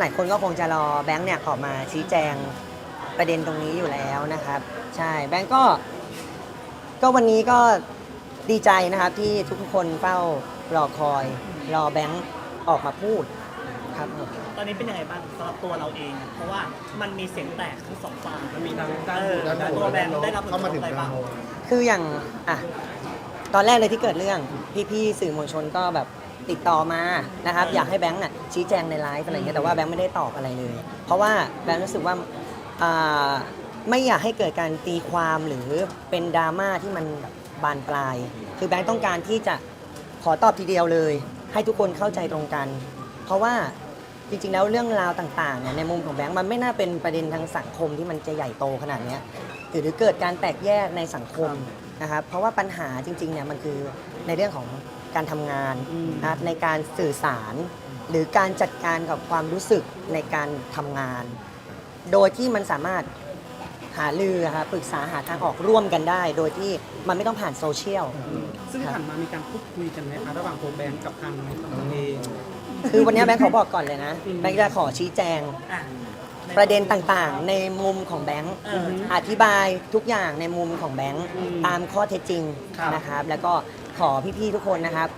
หลายๆคนก็คงจะรอแบงค์เนี่ยออกมาชี้แจงประเด็นตรงนี้อยู่แล้วนะครับ ใช่แบงค์ก็ ก็วันนี้ก็ดีใจนะครับที่ทุกๆคนเฝ้ารอคอย รอแบงค์ออกมาพูดครับผม ตอนนี้เป็นยังไงบ้างสำหรับตัวเราเองเพราะว่ามันมีเสียงแตกทั้งสองฝั่งมันมีทั้งด้านเออด้านบตัววกแบและงค์ด้านลบได้รับผลกเข้าระทมาบถึงอะไรดาบ้างวคืออย่างอะตอนแรกเลยที่เกิดเรื่องพี่ๆสื่อมวลชนก็แบบ ติดต่อมานะครับอยากให้แบงค์น่ะชี้แจงในไลฟ์อะไรเงี้ยแต่ว่าแบงค์ไม่ได้ตอบอะไรเลย เพราะว่าแบงค์รู้สึกว่าอ่าไม่อยากให้เกิดการตีความหรือเป็นดราม่าที่มันบบบานปลาย คือแบงค์ต้องการที่จะขอตอบทีเดียวเลย ให้ทุกคนเข้าใจตรงกัน เพราะว่าจริงๆแล้วเรื่องราวต่างๆเนี่ยในมุมของแบงค์มันไม่น่าเป็นประเด็นทางสังคมที่มันจะใหญ่โตขนาดเนี้ยหรือเกิดการแตกแยกในสังคมนะครับเพราะว่าปัญหาจริงๆเนี่ยมันคือในเรื่องของ การทำงานนะครับในการสื่อสาร หรือการจัดการกับความรู้สึกในการทำงาน โดยที่มันสามารถหาลือครับปรึกษาหาทางออกร่วมกันได้ โดยที่มันไม่ต้องผ่านโซเชียล ซึ่งผ่านมามีการพูดคุยกันไหมคะระหว่างตัวแบงก์กับทางตัวเอง คือวันนี้แบงค์ขอบอกก่อนเลยนะ แบงค์จะขอชี้แจงอะ ประเด็นต่างๆ ในมุมของแบงค์เอออธิบายทุกอย่างในมุมของแบงค์อืมตามข้อเท็จจริงครับ นะครับ แล้วก็ขอพี่ๆทุกคนนะครับ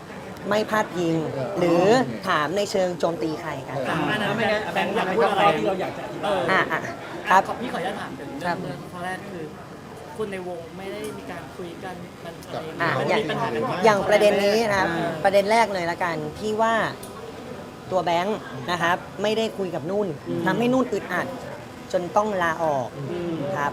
ไม่พลาดพิง หรือถามในเชิงโจมตีใครกันอะอันนั้นไม่งั้นแบงค์อยากแบงค์พูดอะไรที่เราอยากจะอธิบายเอออะอะครับ ขอพี่ขออนุญาตถามถึงครัเรื่อบงเรื่องข้อแรกคือ คนในวงไม่ได้มีการคุยกันมันอะไรอะมันอย่าง มีปัญหากันอย่างประเด็นนี้นะครับอ่าประเด็นแรกเลยละกันพี่ว่า ตัวแบงค์นะครับไม่ได้คุยกับนุ่นทำให้นุ่นอึดอัด จนต้องลาออกอืมครับ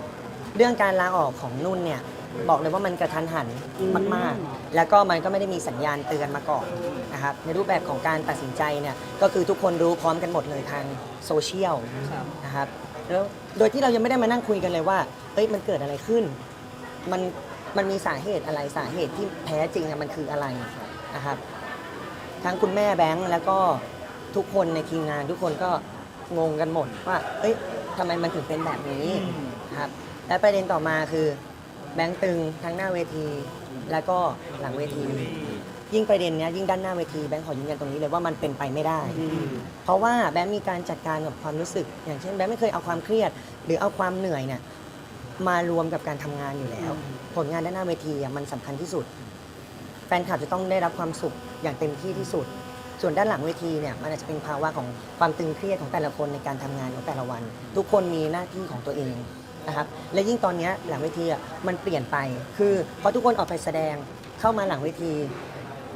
เรื่องการลาออกของนุ่นเนี่ยบอกเลยว่ามันกระทันหันอืมมากๆ แล้วก็มันก็ไม่ได้มีสัญญาณเตือนมาก่อนนะครับในรูปแบบของการตัดสินใจเนี่ยก็คือทุกคนรู้พร้อมกันหมดเลยทางโซเชียลครับนะครับแล้วโดยที่เรายังไม่ได้มานั่งคุยกันเลยว่าเอ้ยมันเกิดอะไรขึ้น มันมันมีสาเหตุอะไรสาเหตุที่แท้จริงอะมันคืออะไรนะครับ ทั้งคุณแม่แบงค์แล้วก็ ทุกคนในทีมงานทุกคนก็งงกันหมดว่า เอ้ยทำไมมันถึงเป็นแบบนี้ครับ และประเด็นต่อมาคือ แบงค์ตึงทั้งหน้าเวที แล้วก็หลังเวที ยิ่งประเด็นเนี้ยยิ่งด้านหน้าเวทีแบงค์ขอยืนยันตรงนี้เลยว่ามันเป็นไปไม่ได้ เพราะว่าแบงค์มีการจัดการกับความรู้สึก อย่างเช่นแบงค์ไม่เคยเอาความเครียด หรือเอาความเหนื่อยเนี่ยมารวมกับการทำงานอยู่แล้ว ผลงานด้านหน้าเวทีมันสำคัญที่สุด แฟนคลับจะต้องได้รับความสุขอย่างเต็มที่ที่สุด ส่วนด้านหลังเวทีเนี่ยมันอาจจะเป็นภาวะของความตึงเครียดของแต่ละคนในการทำงานของแต่ละวัน ทุกคนมีหน้าที่ของตัวเองนะครับและยิ่งตอนนี้หลังเวทีอะมันเปลี่ยนไป คือพอทุกคนออกไปแสดงเข้ามาหลังเวที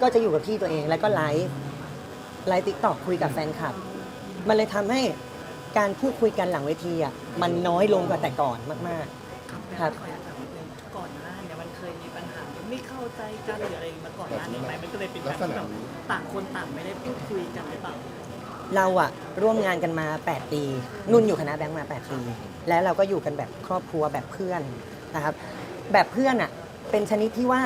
ก็จะอยู่กับที่ตัวเองแล้วก็ไลฟ์ไลฟ์ติ๊กตอกคุยกับแฟนคลับ มันเลยทำให้การพูดคุยกันหลังเวทีอะมันน้อยลงกว่าแต่ก่อนมากครับ ไม่เข้าใจกันหรืออะไรมาก่อนหน้านี้ไหมมันก็เลยเป็นแบบที่แบบต่างคนต่างไม่ได้พูดคุยกันหรือเปล่าๆเราอะร่วมงานกันมา 8 ปี นุ่นอยู่คณะแบงค์มา 8 ปี แล้วเราก็อยู่กันแบบครอบครัวแบบเพื่อนนะครับ แบบเพื่อนอะเป็นชนิดที่ว่า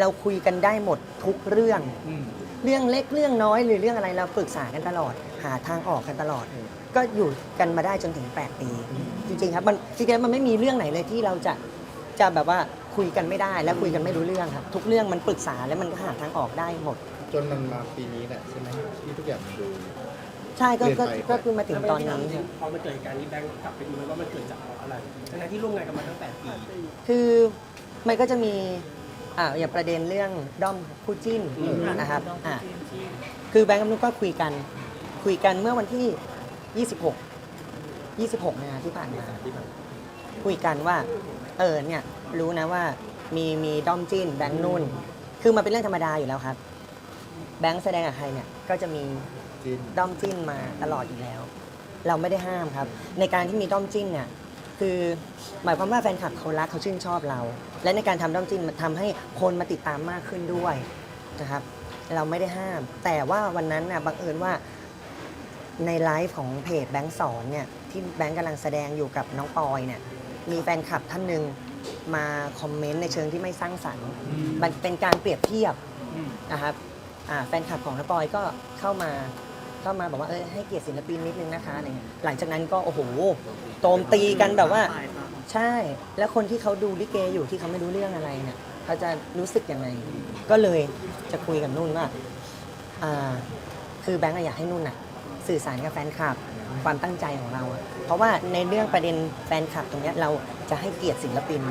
เราคุยกันได้หมดทุกเรื่องอืมเรื่องเล็กเรื่องน้อยหรือเรื่องอะไรเราปรึกษากันตลอด หาทางออกกันตลอด ก็อยู่กันมาได้จนถึง 8 ปี จริงๆครับมันจริงๆมันไม่มีเรื่องไหนเลยที่เราจะจะแบบว่า คุยกันไม่ได้และคุยกันไม่รู้เรื่องครับ ทุกเรื่องมันปรึกษาแล้วมันก็หาทางออกได้หมด จนมันมาปีนี้แหละใช่ไหมที่ทุกอย่างมันดู ใช่ก็ก็เปลี่ยนไป ก็คือมาถึงตอนนี้จริงๆพอมันเกิดเหตุการณ์นี้แบงก์กลับไปดูไหมว่ามันเกิดจากเพราะอะไรทั้งๆที่ร่วมงานกันมาตั้งแต่ปีคือมันก็จะมีอ่าอย่างประเด็นเรื่องด้อมคู่จิ้นอืมนะครับอ่าที่คือแบงก์กับนุ๊กก็คุยกัน คุยกันเมื่อวันที่ 26 26นะที่ผ่านมา คุยกันว่า เออเนี่ยรู้นะว่ามีมีด้อมจิ้นแบงค์นุ่น คือมันเป็นเรื่องธรรมดาอยู่แล้วครับ แบงค์แสดงกับใครเนี่ยก็จะมีจินด้อมจิ้นมาตลอดอยู่แล้ว เราไม่ได้ห้ามครับ ในการที่มีด้อมจิ้นเนี่ยคือหมายความว่าแฟนคลับเขารักเขาชื่นชอบเรา และในการทำด้อมจิ้นมันทำให้คนมาติดตามมากขึ้นด้วยนะครับ เราไม่ได้ห้าม แต่ว่าวันนั้นน่ะบังเอิญว่าในไลฟ์ของเพจแบงค์สอนเนี่ยที่แบงค์กำลังแสดงอยู่กับน้องปอยเนี่ย มีแฟนคลับท่านหนึ่งมาคอมเมนต์ในเชิงที่ไม่สร้างสรรค์ มันเป็นการเปรียบเทียบนะครับอ่าแฟนคลับของน้องปอยก็เข้ามาเข้ามาบอกว่าเออให้เกียรติศิลปินนิดนึงนะคะอะไรเงี้ยหลังจากนั้นก็โอ้โหโจมตีกันแบบว่าปลยครับใช่ แล้วคนที่เขาดูลิเกอยู่ที่เขาไม่รู้เรื่องอะไรเนี่ยเขาจะรู้สึกยังไง ก็เลยจะคุยกับนุ่นว่าอ่าคือแบงค์อะอยากให้นุ่นอะ สื่อสารกับแฟนคลับความตั้งใจของเราอะเพราะว่าในเรื่องประเด็นแฟนคลับตรงเนี้ยเราจะให้เกียรติศิลปิน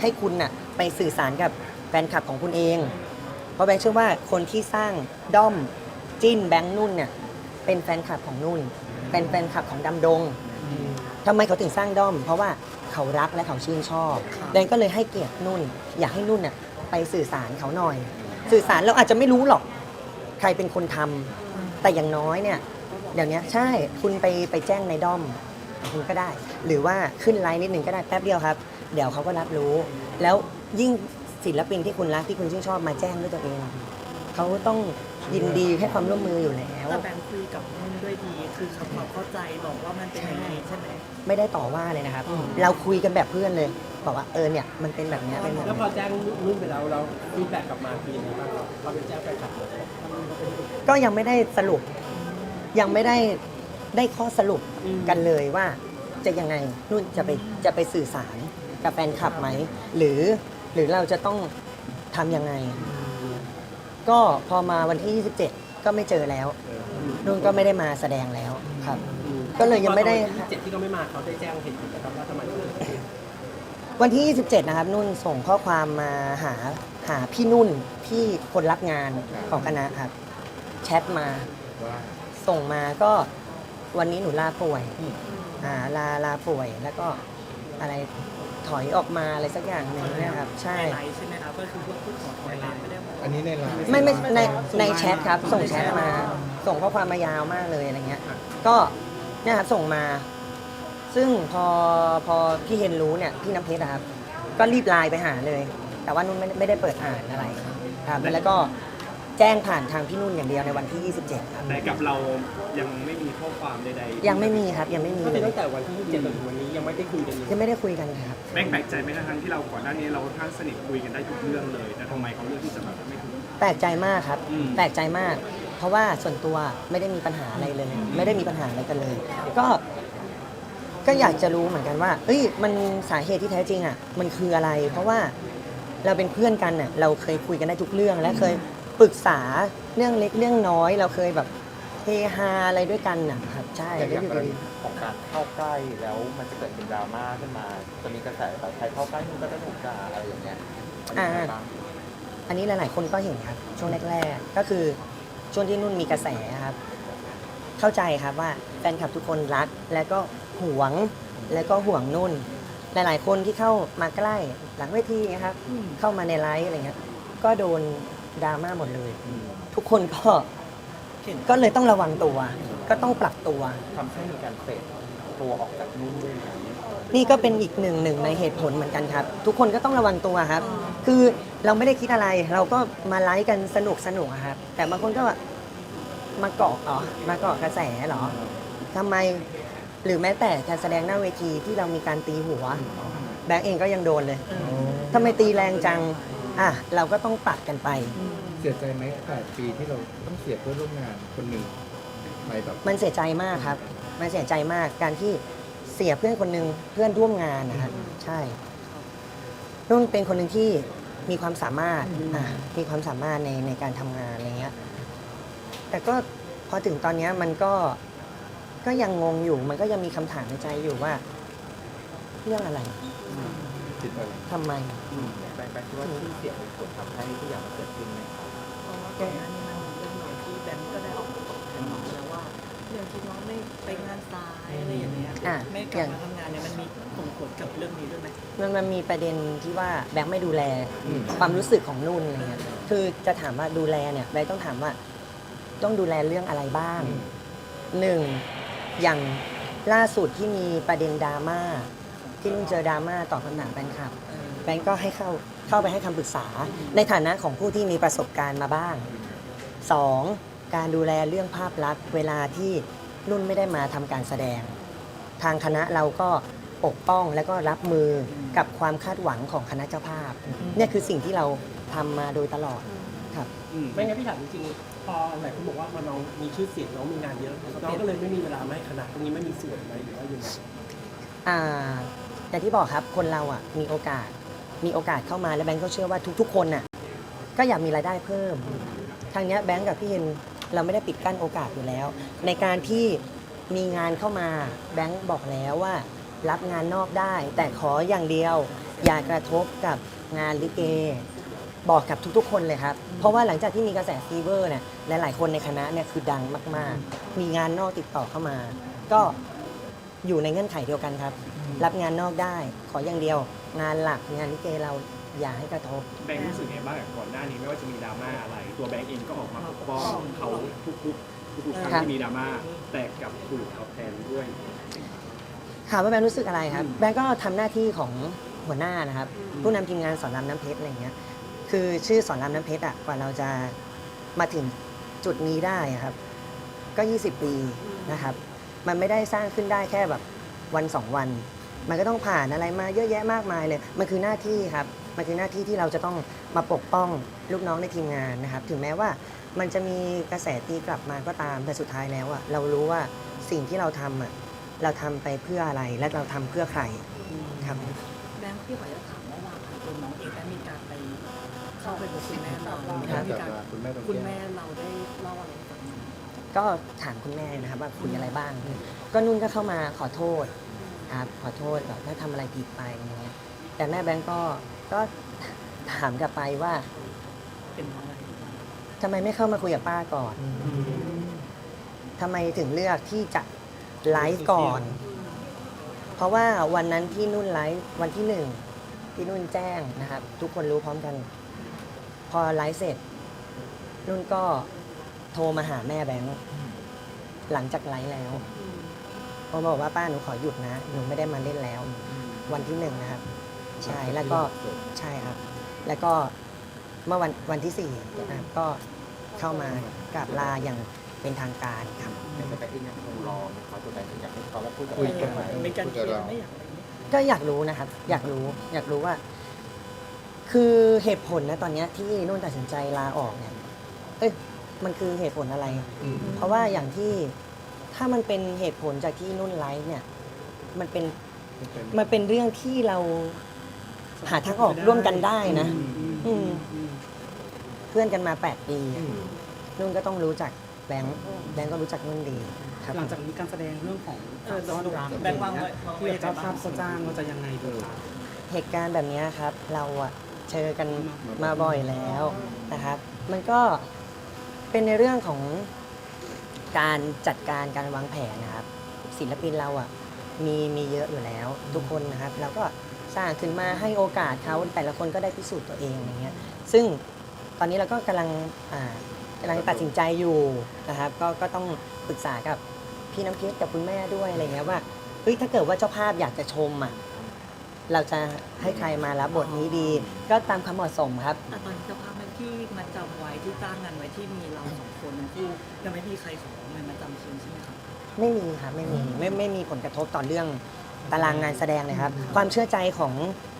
ให้คุณน่ะไปสื่อสารกับแฟนคลับของคุณเอง เพราะแบงค์เชื่อว่าคนที่สร้างด้อมจิ้นแบงค์นุ่นเนี่ยเป็นแฟนคลับของนุ่น เป็นแฟนคลับของดำดงทำไมเขาถึงสร้างด้อม เพราะว่าเขารักและเขาชื่นชอบแบงค์ก็เลยให้เกียรตินุ่น อยากให้นุ่นน่ะไปสื่อสารเขาหน่อย สื่อสารเราอาจจะไม่รู้หรอก ใครเป็นคนทำแต่อย่างน้อยเนี่ย เดี๋ยวนี้ใช่คุณไปไปแจ้งในด้อม คุณก็ได้ หรือว่าขึ้นไลน์นิดหนึ่งก็ได้แป๊บเดียวครับ เดี๋ยวเขาก็รับรู้ แล้วยิ่งศิลปินที่คุณรักที่คุณชื่นชอบมาแจ้งด้วยตัวเอง เขาต้องยินดีให้ความร่วมมืออยู่แล้ว แต่แบงค์คุยกับนุ่นด้วยดี คือเขาความเข้าใจบอกว่ามันเป็นอย่างนี้ใช่ไหมไม่ได้ต่อว่าเลยนะครับ เราคุยกันแบบเพื่อนเลย บอกว่าเออเนี่ยมันเป็นแบบเนี้ยเป็นแบบแล้วพอนี้แจ้งนุ่นไปแล้วเราฟีดแบ็กกลับมาคือยังไงบ้างเราเราเป็นแจ้งแฟนคลับเราก็ยังไม่ได้สรุป ยังไม่ได้ได้ข้อสรุปกันเลยว่าจะยังไงนุ่นจะไปจะไปสื่อสารกับแฟนคลับไหม หรือหรือเราจะต้องทำยังไง ก็พอมาวันที่ 27 ก็ไม่เจอแล้ว นุ่นก็ไม่ได้มาแสดงแล้วครับ ก็เลยยังไม่ได้ เจ็ดที่เขาไม่มาเขาได้แจ้งเหตุผลนะครับว่าทำไมวันที่ 27 นะครับ นุ่นส่งข้อความมาหาหาพี่นุ่นพี่คนรับงานของคณะครับแชทมาว่า ส่งมาก็วันนี้หนูลาป่วยอ่าลาลาป่วยแล้วก็อะไรถอยออกมาอะไรสักอย่างหนึ่งเนะครับ ใช่ ในไลน์ใช่ไหมครับก็คือพวกพูดขอถอยไลน์ไม่ได้บอกอันนี้ในไลน์ไม่ไม่ในในแชทครับ ส่งแชทมา ส่งข้อความมายาวมากเลยอะไรเงี้ย ก็เนี่ยครับส่งมา ซึ่งพอพอพี่เฮนรู้เนี่ยพี่น้ำเพชรอะครับ ก็รีบไลน์ไปหาเลย แต่ว่านุ่นไม่ไม่ได้เปิดอ่านอะไรครับแล้วก็ แจ้งผ่านทางพี่นุ่นอย่างเดียวในวันที่ 27 ครับ แต่กับเรายังไม่มีข้อความใดๆยังไม่มีครับยังไม่มีก็เลคือยตั้งแต่วันที่ 27จนถึงวันนี้ยังไม่ได้คุยกันเลยยังไม่ได้คุยกันครับ แม่งแปลกใจไหมทั้งที่เราก่อนหน้านี้เราค่อนข้างสนิทคุยกันได้ทุกเรื่องเลย แต่ทำไมเขาเลือกที่จะแบบไม่คุย แปลกใจมากครับ อืม แปลกใจมาก เพราะว่าส่วนตัวไม่ได้มีปัญหาอะไรเลย ไม่ได้มีปัญหาอะไรกันเลย ก็ ก็อยากจะรู้เหมือนกันว่า เอ้ย มันสาเหตุที่แท้จริงอะ มันคืออะไร เพราะว่าเราเป็นเพื่อนกันน่ะ เราเคยคุยกันได้ทุกเรื่อง และเคย ปรึกษาเรื่องเล็กเรื่องน้อยเราเคยแบบเฮฮาอะไรด้วยกันนะครับใช่แต่อได้ย่างอยู่กกัรนณีของการเข้าใกล้แล้วมันจะเกิดเป็นดราม่าขึ้นมา จะมีกระแสแบบใครเข้าใกล้นุ่นก็จะถูกด่าอะไรอย่างเงี้ยมันยังไงบ้างอันนี้หลาย ๆ คนก็เห็นครับ ช่วงแรก ๆ ก็คือช่วงที่นุ่นมีกระแสครับ เข้าใจครับว่าแฟนคลับทุกคนรัก แล้วก็หวงแล้วก็ห่วงนุ่น หลาย ๆ คนที่เข้ามาใกล้หลังเวทีนะครับ เข้ามาในไลฟ์อะไรเงี้ยก็โดน ดราม่าหมดเลย ทุกคนก็เห็นก็เลยต้องระวังตัว ก็ต้องปรับตัวทำให้มีการเฟดตัวออกจากนุ่นด้วยไหมนี่ก็เป็นอีกหนึ่งหนึ่งในเหตุผลเหมือนกันครับ ทุกคนก็ต้องระวังตัวครับ คือเราไม่ได้คิดอะไร เราก็มาไลฟ์กันสนุกสนุกอะครับ แต่บางคนก็ว่ามาเกาะเหรอมาเกาะกระแสเหรอทำไมหรือแม้แต่การแสดงหน้าเวทีที่เรามีการตีหัว แบงก์เองก็ยังโดนเลยทำไมตีแรงจัง อะเราก็ต้องปรับกันไป เสียใจไหมแปดปีที่เราต้องเสียเพื่อนร่วมงานคนหนึ่งไปแบบมันเสียใจมากครับ มันเสียใจมากการที่เสียเพื่อนคนหนึ่งเพื่อนร่วมงานนะครับใช่นุ่นเป็นคนหนึ่งที่มีความสามารถอะมีความสามารถในในการทำงานอะไรเงี้ย แต่ก็พอถึงตอนเนี้ยมันก็ก็ยังงงอยู่ มันก็ยังมีคำถามในใจอยู่ว่า เรื่องอะไรจิตอะไรทำไมแบงค์ แบงค์คิดว่าที่เสียงเป็นผลทำให้ทุกอย่างมันเกิดขึ้นไหมครับเพราะว่าก่อนหน้านี้มันมีเรื่องหนึ่งที่แบงค์ก็ได้ออกมาตอบแทนน้องแล้วว่าเรื่องที่น้องไม่ไปงานสายอะไรอย่างเงี้ยอะไม่กลับมาทำงานเนี่ยมันมีส่งผลกับเรื่องนี้ด้วยไหมมันมันมีประเด็นที่ว่าแบงค์ไม่ดูแลอืมความรู้สึกของนุ่นอะไรเงี้ยคือจะถามว่าดูแลเนี่ยแบงค์ต้องถามว่าต้องดูแลเรื่องอะไรบ้างหนึ่งอย่างล่าสุดที่มีประเด็นดราม่าที่นุ่นเจอดราม่าตอบคำถามแฟนคลับ แบงค์ก็ให้เข้าเข้าไปให้คำปรึกษา ในฐานะของผู้ที่มีประสบการณ์มาบ้างสองการดูแลเรื่องภาพลักษณ์เวลาที่นุ่นไม่ได้มาทำการแสดง ทางคณะเราก็ปกป้องและก็รับมือกับความคาดหวังของคณะเจ้าภาพเนี่ยคือสิ่งที่เราทำมาโดยตลอดครับ ไม่งั้นพี่ถามจริงๆพอหลายคนบอกว่ามันน้องมีชื่อเสียงน้องมีงานเยอะน้องก็เลยไม่มีเวลามาให้คณะตรงนี้ไม่มีส่วนไหมหรือว่ายังไงอ่าอย่างที่บอกครับคนเราอะมีโอกาส มีโอกาสเข้ามาแล้วแบงก์ก็เชื่อว่าทุกๆ คนน่ะก็อยากมีรายได้เพิ่ม ทางเนี้ยแบงก์กับพี่เฮนเราไม่ได้ปิดกั้นโอกาสอยู่แล้ว ในการที่มีงานเข้ามาแบงค์บอกแล้วว่า รับงานนอกได้ แต่ขออย่างเดียว อย่ากระทบกับงานลิเก บอกกับทุกๆ คนเลยครับ เพราะว่าหลังจากที่มีกระแสฟีเวอร์เนี่ยหลายๆคนในคณะเนี่ยคือดังมากๆ มีงานนอกติดต่อเข้ามา ก็ อยู่ในเงื่อนไขเดียวกันครับ รับงานนอกได้ขออย่างเดียว งานหลักงานลิเกเราอย่าให้กระทบ แบงค์รู้สึกไงบ้างกับก่อนหน้านี้ไม่ว่าจะมีดราม่าอะไร ตัวแบงค์เองก็ออกมาปกป้องเขาทุกๆทุกๆครั้งครับที่มีดราม่าแต่กลับถูกตอบแทนด้วย ถามว่าแบงค์รู้สึกอะไรครับแบงค์ก็ทำหน้าที่ของหัวหน้านะครับ ผู้นำทีมงานสอนรามน้ำเพชรอะไรเงี้ย คือชื่อสอนรามน้ำเพชรอะกว่าเราจะมาถึงจุดนี้ได้อะครับ ก็ 20 ปีนะครับ มันไม่ได้สร้างขึ้นได้แค่แบบวันสองวัน มันก็ต้องผ่านอะไรมาเยอะแยะมากมายเลย มันคือหน้าที่ครับ มันคือหน้าที่ที่เราจะต้องมาปกป้องลูกน้องในทีมงานนะครับ ถึงแม้ว่ามันจะมีกระแสตีกลับมาก็ตาม แต่สุดท้ายแล้วอะเรารู้ว่าสิ่งที่เราทำอะเราทำไปเพื่ออะไร และเราทำเพื่อใครครับแบงค์พี่ขออนุญาตถามเมื่อวานค่ะตัวน้องเองได้มีการไปเข้าไปพบคุณแม่เราครับมีการคุณแม่ตรงคุณนี้แม่เราได้เล่าอะไรให้ฟังไหม ก็ถามคุณแม่นะครับว่าคุยอะไรบ้าง ก็นุ่นก็เข้ามาขอโทษครับขอโทษแบบถ้าทำอะไรผิดไปอย่างเงี้ยแต่แม่แบงก์ก็ก็ถามกลับไปว่าเป็นเพราะอะไรทำไมไม่เข้ามาคุยกับป้าก่อนทำไมถึงเลือกที่จะไลฟ์ก่อน เพราะว่าวันนั้นที่นุ่นไลฟ์วันที่หนึ่งที่นุ่นแจ้งนะครับ ทุกคนรู้พร้อมกัน พอไลฟ์เสร็จ นุ่นก็ โทรมาหาแม่แบงค์หลังจากไลฟ์แล้วพอบอกว่าป้าหนูขอหยุดนะ หนูไม่ได้มาเล่นแล้ว วันที่หนึ่งนะครับ ใช่แล้วก็ใช่ครับ แล้วก็เมื่อวันวันที่สี่นะครับก็เข้ามากราบลาอย่างเป็นทางการครับ แต่แบงค์เองยังคงรอไหมครับตัวแบงค์อยากให้เขามาพูดกับคุยกันไหมมีการเคลียร์ไม่อยากอะไรไหมก็อยากรู้นะครับ อยากรู้อยากรู้ว่า คือเหตุผลนะตอนเนี้ยที่นุ่นตัดสินใจลาออกเนี่ยเอ้ย มันคือเหตุผลอะไร เพราะว่าอย่างที่ถ้ามันเป็นเหตุผลจากที่นุ่นไลฟ์เนี่ย มันเป็นมันเป็นเรื่องที่เราหาทางออกร่วมกันได้นะอืมเพื่อนกันมา8ปีนุ่นก็ต้องรู้จักแบงค์แบงค์ก็รู้จักนุ่นดีครับหลังจากนี้การแสดงเรื่องของเออซ่อนรามแบงค์วางไว้วางไว้ที่เจ้าภาพเขาจ้างเราจะยังไงดีคะเหตุการณ์แบบเนี้ยครับ เราอะเจอกันมาบ่อยแล้วนะครับ มันก็ เป็นในเรื่องของการจัดการการวางแผนนะครับ ศิลปินเราอะมีมีเยอะอยู่แล้วทุกคนนะครับเราก็สร้างขึ้นมาให้โอกาสเขาแต่ละคนก็ได้พิสูจน์ตัวเองอย่างเงี้ยซึ่งตอนนี้เราก็กำลังอ่ากำลังตัดสินใจอยู่นะครับก็ก็ต้องปรึกษากับพี่น้ำเพชรกับคุณแม่ด้วยอะไรเงี้ยว่าเฮ้ยถ้าเกิดว่าเจ้าภาพอยากจะชมอะเราจะให้ใครมารับบทนี้ดี ก็ตามความเหมาะสมครับ แต่ตอนนี้เจ้าภาพ ที่มาจำไว้ที่จ้างงานไว้ที่มีเราสองคนทั้งคู่ยังไม่มีใครขอเงินมาจำคืนใช่ไหมครับ ไม่มีครับไม่มีไม่ไม่มีผลกระทบต่อเรื่องตารางงานแสดงเลยครับ ความเชื่อใจของ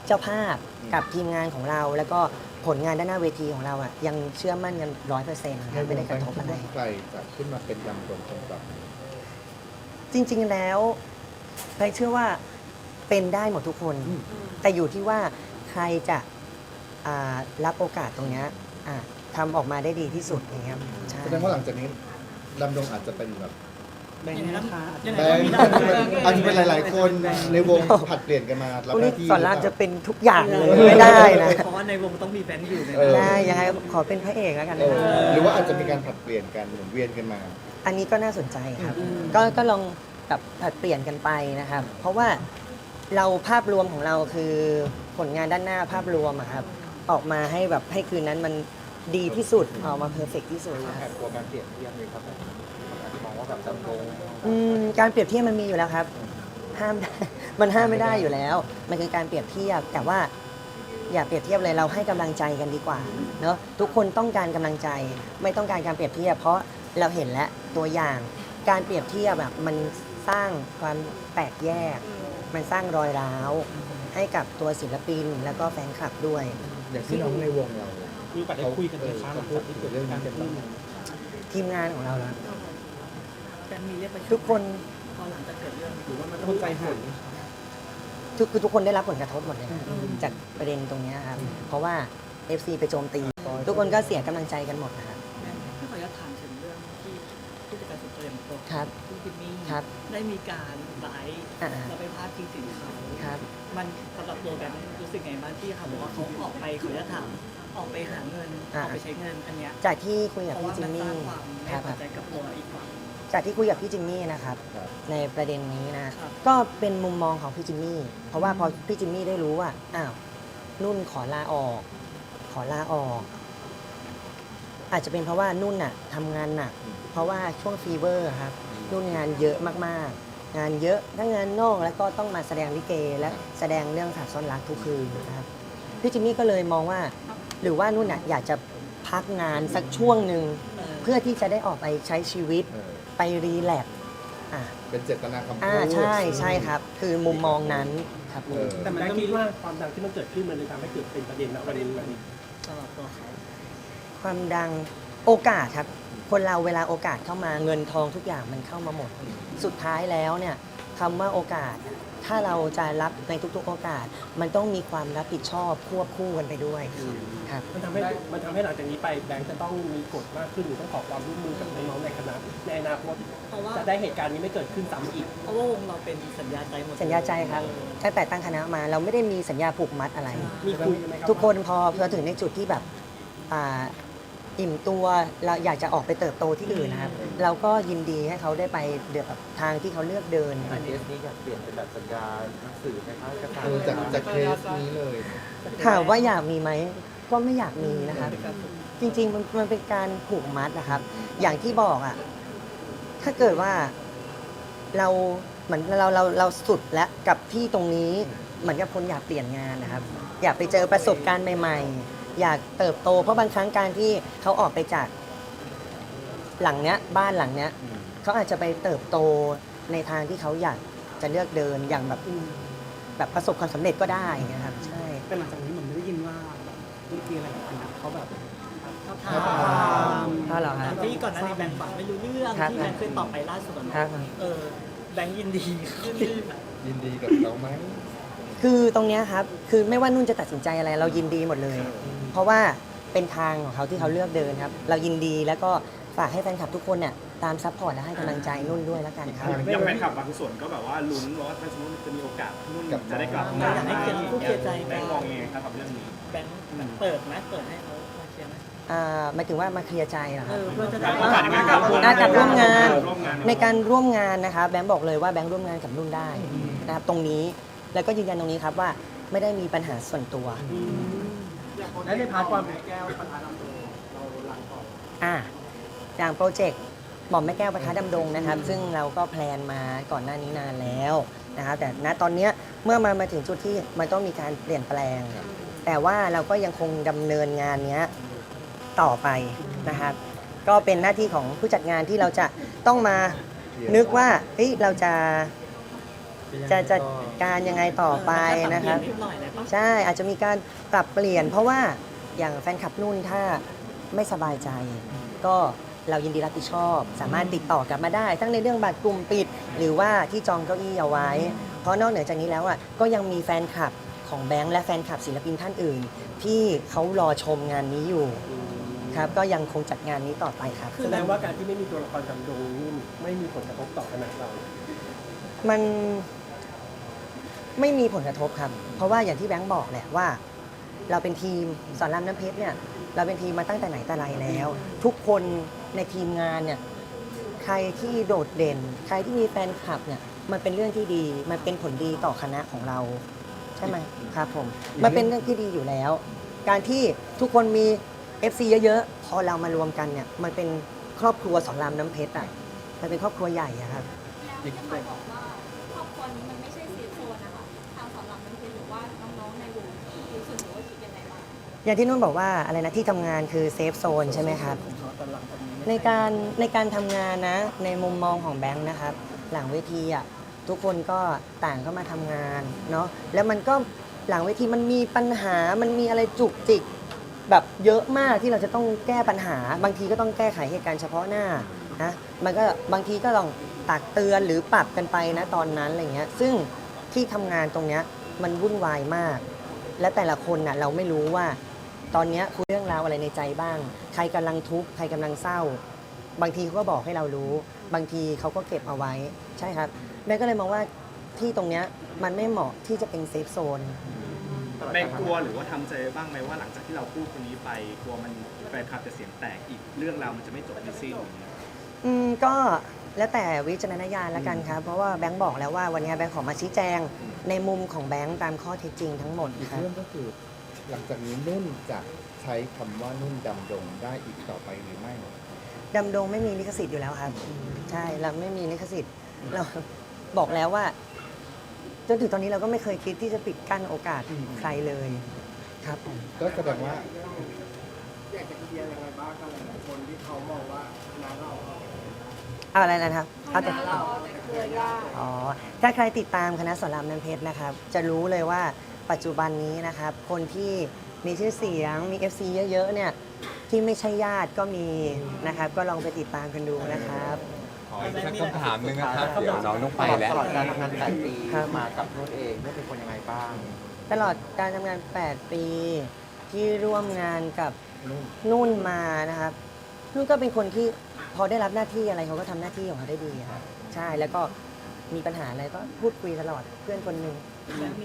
เจ้าภาพกับทีมงานของเรา แล้วก็ผลงานด้านหน้าเวทีของเราอะยังเชื่อมั่นกันร้อยเปอร์เซ็นต์ครับไม่ได้กระทบอะไรใครจะขึ้นมาเป็นดำรงตรงกับจริงๆแล้วไปเชื่อว่าเป็นได้หมดทุกคน แต่อยู่ที่ว่าใครจะอ่ารับโอกาสตรงเนี้ย อะทำออกมาได้ดีที่สุดอย่างเงี้ยครับใช่ แสดงว่าหลังจากนี้ดำรงอาจจะเป็นแบบแบงค์นะคะยังไงแบงค์อาจจะเป็นหลาย ๆ คนในวงผัดเปลี่ยนกันมารับพวกหนี้น้าที่สอนรามจะเป็นทุกอย่างเลยไม่ได้นะ เพราะว่าในวงต้องมีแบงค์อยู่ในเออได้ยังไงขอเป็นพระเอกแล้วกันเอนะอหรือว่าอาจจะมีการผัดเปลี่ยนกันหมุนเวียนกันมา อันนี้ก็น่าสนใจครับ ก็ก็ลองแบบผลัดเปลี่ยนกันไปนะครับ เพราะว่าเราภาพรวมของเราคือผลงานด้านหน้าภาพรวมอะครับ ออกมาให้แบบให้คืนนั้นมัน ดีที่สุดออกมาเพอร์เฟกที่สุดครับแอบกลัวการเปลี่ยนเทียบเลยครับผมอาจจะมองว่าแบบดำรงอืมการเปรียบเทียบมันมีอยู่แล้วครับ ห้ามได้มันห้ามไม่ได้อยู่แล้ว มันคือการเปรียบเทียบแต่ว่า อย่าเปรียบเทียบเลยเราให้กำลังใจกันดีกว่าเนอะทุกคนต้องการกำลังใจ ไม่ต้องการการเปรียบเทียบ เพราะเราเห็นแล้วตัวอย่าง การเปรียบเทียบแบบมันสร้างความแตกแยก มันสร้างรอยร้าว ให้กับตัวศิลปินแล้วก็แฟนคลับด้วย อย่างที่น้องในวงเรา มีโอกาสได้คุยกันไหมคะหลังจากที่เกิดเรื่องการเปลี่ยนแปลงทีมงานของเราแล้วแบงค์มีเรียกไปทุกคนพอหลังจากเกิดเรื่องหรือว่ามันต้องใจหายทุกคือทุกคนได้รับผลกระทบหมดเลยนะจากประเด็นตรงเนี้ยครับ เพราะว่า FC ไปโจมตี ทุกคนก็เสียกำลังใจกันหมดนะครับแบงค์พี่ขออนุญาตถามถึงเรื่องที่ตัวครับพี่จิมมี่ครับได้มีการไลฟ์อ่าแล้วไปพาดพิงถึงเขาครับ มันสำหรับตัวแบงค์รู้สึกไงบ้างที่เขาบอกว่าเขาออกไปเขาจะถาม ออกไปหาเงินออ่าอกไปใช้เงินอันเนี้ยจากที่คุยกับเพราะพี่ว่าจิมัมนสมี่ร้างความไม่ครับพอใจกับตัวอีกฝั่ง จากที่คุยกับพี่จิมมี่นะครับครับ ในประเด็นนี้นะครับ ก็เป็นมุมมองของพี่จิมมี่ เพราะว่าพอพี่จิมมี่ได้รู้ว่าอ้าวนุ่นขอลาออก ขอลาออก อาจจะเป็นเพราะว่านุ่นน่ะทำงานหนัก เพราะว่าช่วงฟีเวอร์ครับ นุ่นงานเยอะมากๆ งานเยอะทั้งงานนอกแล้วก็ต้องมาแสดงลิเกและแสดงเรื่องสาซ่อนรักทุกคืนนะครับพี่จิมมี่ก็เลยมองว่า หรือว่านุ่นน่ะอยากจะพักงานสักช่วงหนึ่งเออเพื่อที่จะได้ออกไปใช้ชีวิตเออไปรีแลกซ์อะเป็นเจตนาคำพูดอ่าใช่ใช่ครับ คือมุมมองนั้นครับเออ แต่มันก็คิดว่าความดังที่มันเกิดขึ้นมันเลยทำให้เกิดเป็นประเด็นนะประเด็นมันสำหรับตัวเขาความดังโอกาสครับ คนเราเวลาโอกาสเข้ามาเงินทองทุกอย่างมันเข้ามาหมด สุดท้ายแล้วเนี่ยคำว่าโอกาส ถ้าเราจะรับในทุกๆโอกาส มันต้องมีความรับผิดชอบควบคู่กันไปด้วยครับ มันทำให้มันทำให้หลังจากนี้ไปแบงค์จะต้องมีกฎมากขึ้นหรือต้องขอความร่วมมือกับน้องๆในคณะในอนาคตเพราะว่าจะได้เหตุการณ์นี้ไม่เกิดขึ้นซ้ำอีก เพราะว่าวงเราเป็นสัญญาใจหมดสัญญาใจครับตั้งแต่ตั้งคณะมาเราไม่ได้มีสัญญาผูกมัดอะไร มีคุยไหมครับทุกคนพอพอถึงในจุดที่แบบอ่า อิ่มตัวเราอยากจะออกไปเติบโตที่อื่นนะครับ เราก็ยินดีให้เขาได้ไปเดือแบบทางที่เขาเลือกเดิน อันเคสนี้อยากเปลี่ยนเป็นแบบสัญญาหนังสือคล้ายๆกระต่ายเออจากจากเคสนี้เลยถามว่าอยากมีไหมก็ไม่อยากมีนะครับ จริงๆมันมันเป็นการผูกมัดนะครับ อย่างที่บอกอะถ้าเกิดว่าเราเหมือนเราเราเราสุดแล้วกับที่ตรงนี้เหมือนกับคนอยากเปลี่ยนงานนะครับ อยากไปเจอประสบการณ์ใหม่ ๆ อยากเติบโต เพราะบางครั้งการที่เขาออกไปจากหลังเนี้ยบ้านหลังเนี้ยเขาอาจจะไปเติบโตในทางที่เขาอยากจะเลือกเดินอย่างแบบแบบประสบความสำเร็จก็ได้อย่างเงี้ยครับใช่แต่หลังจากนี้มันไม่ได้ยินว่าวิธีอะไรกับคณะเขาแบบเขาถครับามถ้าเหรอครับที่ก่อนหน้านี้แบงค์ฝังไม่รู้เรื่องครับที่แบงค์เคยตอบไปล่าสุดอะครับเออแบงค์ยินดียินดียินดีกับเราไหมคือตรงเนี้ยครับ คือไม่ว่านุ่นจะตัดสินใจอะไร เรายินดีหมดเลย เพราะว่าเป็นทางของเขาที่เขาเลือกเดินครับ เรายินดีแล้วก็ฝากให้แฟนคลับทุกคนเนี่ยตามซัพพอร์ตและให้กำลังใจนุ่นด้วยแล้วกันครับ ยังแฟนคลับบางส่วนก็แบบว่าลุ้นว่าถ้าสมมติจะมีโอกาสนุ่นจะได้กลับมาอยากให้เคลียร์คู่เคลียร์ใจแบกังนค์มองยังไงครับกับเรื่องนี้แบงค์เปิดไหมเปิดให้เขามาเคลียร์ไหมอ่าหมายถึงว่ามาเคลียร์ใจเหรอคเอรับอเพื่อจะได้โอกาสในการร่วมอะกับร่วมงานร่วมงาน ในการร่วมงานนะครับแบงค์บอกเลยว่าแบงค์ร่วมงานกับนุ่นได้นะครับตรงนี้แล้วก็ยืนยันตรงนี้ครับว่าไม่ได้มีปัญหาส่วนตัว และในพาร์ทความอ่าอย่างโปรเจกต์หม่อมแม่แก้วประทัดดำดงนะครับ ซึ่งเราก็แพลนมาก่อนหน้านี้นานแล้วนะครับ แต่ณตอนเนี้ยเมื่อมามาถึงจุดที่มันต้องมีการเปลี่ยนแปลง แต่ว่าเราก็ยังคงดำเนินงานเนี้ยต่อไปนะครับ ก็เป็นหน้าที่ของผู้จัดงานที่เราจะต้องมานึกว่าเฮ้ยเราจะ จะจัดการยังไงต่อไปนะครับนิดหน่อยได้ปะใช่อาจจะมีการปรับเปลี่ยน เพราะว่าอย่างแฟนคลับนุ่นถ้าไม่สบายใจ ก็เรายินดีรับผิดชอบ สามารถติดต่อกลับมาได้ ทั้งในเรื่องบัตรกลุ่มปิด หรือว่าที่จองเก้าอี้เอาไว้ เพราะนอกเหนือจากนี้แล้วอะก็ยังมีแฟนคลับของแบงค์และแฟนคลับศิลปินท่านอื่น ที่เขารอชมงานนี้อยู่ครับก็ยังคงจัดงานนี้ต่อไปครับแสดงว่าการที่ไม่มีตัวละครดำดงนี่ไม่มีผลกระทบต่อคณะเรา มัน ไม่มีผลกระทบครับ เพราะว่าอย่างที่แบงค์บอกแหละว่า เราเป็นทีมสอนรามน้ำเพชรเนี่ยเราเป็นทีมมาตั้งแต่ไหนแต่ไรแล้ว ทุกคนในทีมงานเนี่ยใครที่โดดเด่น ใครที่มีแฟนคลับเนี่ยมันเป็นเรื่องที่ดี มันเป็นผลดีต่อคณะของเรา ใช่ไหมครับผม มันเป็นเรื่องที่ดีอยู่แล้ว การที่ทุกคนมี FC เยอะๆ พอเรามารวมกันเนี่ย มันเป็นครอบครัวสอนรามน้ำเพชรอะ มันเป็นครอบครัวใหญ่อะครับ แล้วที่หมายบอกว่า อย่างที่นุ่นบอกว่าอะไรนะที่ทำงานคือเซฟโซนใช่ไหมครับ ในการในการทำงานนะในมุมมองของแบงค์นะครับ หลังเวทีอะทุกคนก็ต่างเข้ามาทำงานเนาะแล้วมันก็หลังเวทีมันมีปัญหามันมีอะไรจุกจิกแบบเยอะมากที่เราจะต้องแก้ปัญหา บางทีก็ต้องแก้ไขเหตุการณ์เฉพาะหน้านะมันก็บางทีก็ต้องตักเตือนหรือปรับกันไปนะตอนนั้นอะไรเงี้ยซึ่งที่ทำงานตรงเนี้ยมันวุ่นวายมาก และแต่ละคนน่ะเราไม่รู้ว่า ตอนเนี้ยคุยเรื่องราวอะไรในใจบ้าง ใครกำลังทุกข์ใครกำลังเศร้า บางทีเขาก็บอกให้เรารู้ บางทีเขาก็เก็บเอาไว้ใช่ครับแบงก์ก็เลยมองว่าที่ตรงเนี้ยมันไม่เหมาะที่จะเป็นเซฟโซนแบงกลัวหรือว่าทำใจบ้างไหมว่าหลังจากที่เราพูดคนนี้ไปกลัวมันแฟนคลับจะเสียงแตกอีกเรื่องราวมันจะไม่จบไม่สิ้นอย่างเงี้ยอืมก็แล้วแต่วิจารณญาณแล้วกันครับเพราะว่าแบงค์บอกแล้วว่าวันนี้แบงค์ขอมาชี้แจงในมุมของแบงค์ตามข้อเท็จจริงทั้งหมดอีกครับเรื่องก็คือ หลังจากนี้นุ่นจะใช้คำว่านุ่นดำดงได้อีกต่อไปหรือไม่ ดำดงไม่มีลิขสิทธิ์อยู่แล้วครับ ใช่เราไม่มีลิขสิทธิ์ เราบอกแล้วว่า จนถึงตอนนี้เราก็ไม่เคยคิดที่จะปิดกั้นโอกาสใครเลย ครับผม ก็แสดงว่า เอาอะไรนะครับเอาแต่อ๋อ ถ้าใครติดตามคณะสอนรามน้ำเพชรนะครับ จะรู้เลยว่า ปัจจุบันนี้นะครับคนที่มีชื่อเสียงมี FC เยอะๆเนี่ยที่ไม่ใช่ญาติก็มีนะครับ ก็ลองไปติดตามกันดูนะครับ ขออีกสักคำถามหนึ่งนะครับ เดี๋ยวน้องต้องไปแล้ว ตลอดการทำงานแปดปีครับ มากับนุ่นเองนุ่นเป็นคนยังไงบ้างตลอดการทำงาน 8 ปีที่ร่วมงานกับนุ่นมานะครับ นุ่นก็เป็นคนที่พอได้รับหน้าที่อะไรเขาก็ทำหน้าที่ของเขาได้ดีครับใช่แล้วก็ มีปัญหาอะไรก็พูดคุยตลอดเพื่อนคนหนึ่ง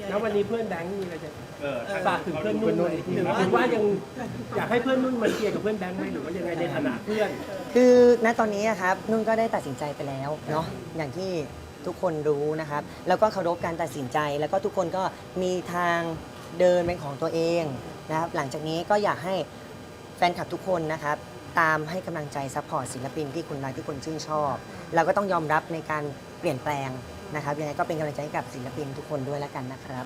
แล้ววันนี้เพื่อนแบงค์มีอะไรจะเออถ้ฝากถึงเพื่อนนุ่นไหมหรือว่ายังอยากให้เพื่อนนุ่นมาเคลียร์กับเพื่อนแบงค์ไหมหรือว่ายังไงในฐานะเพื่อน คือณตอนนี้อะครับนุ่นก็ได้ตัดสินใจไปแล้วเนาะอย่างที่ทุกคนรู้นะครับ แล้วก็เคารพการตัดสินใจ แล้วก็ทุกคนก็มีทางเดินเป็นของตัวเองนะครับ หลังจากนี้ก็อยากให้แฟนคลับทุกคนนะครับ ตามให้กำลังใจซัพพอร์ตศิลปินที่คุณรักที่คุณชื่นชอบ เราก็ต้องยอมรับในการเปลี่ยนแปลงนะครับยังไงก็เป็นกำลังใจกับศิลปินทุกคนด้วยแล้วกันนะครับ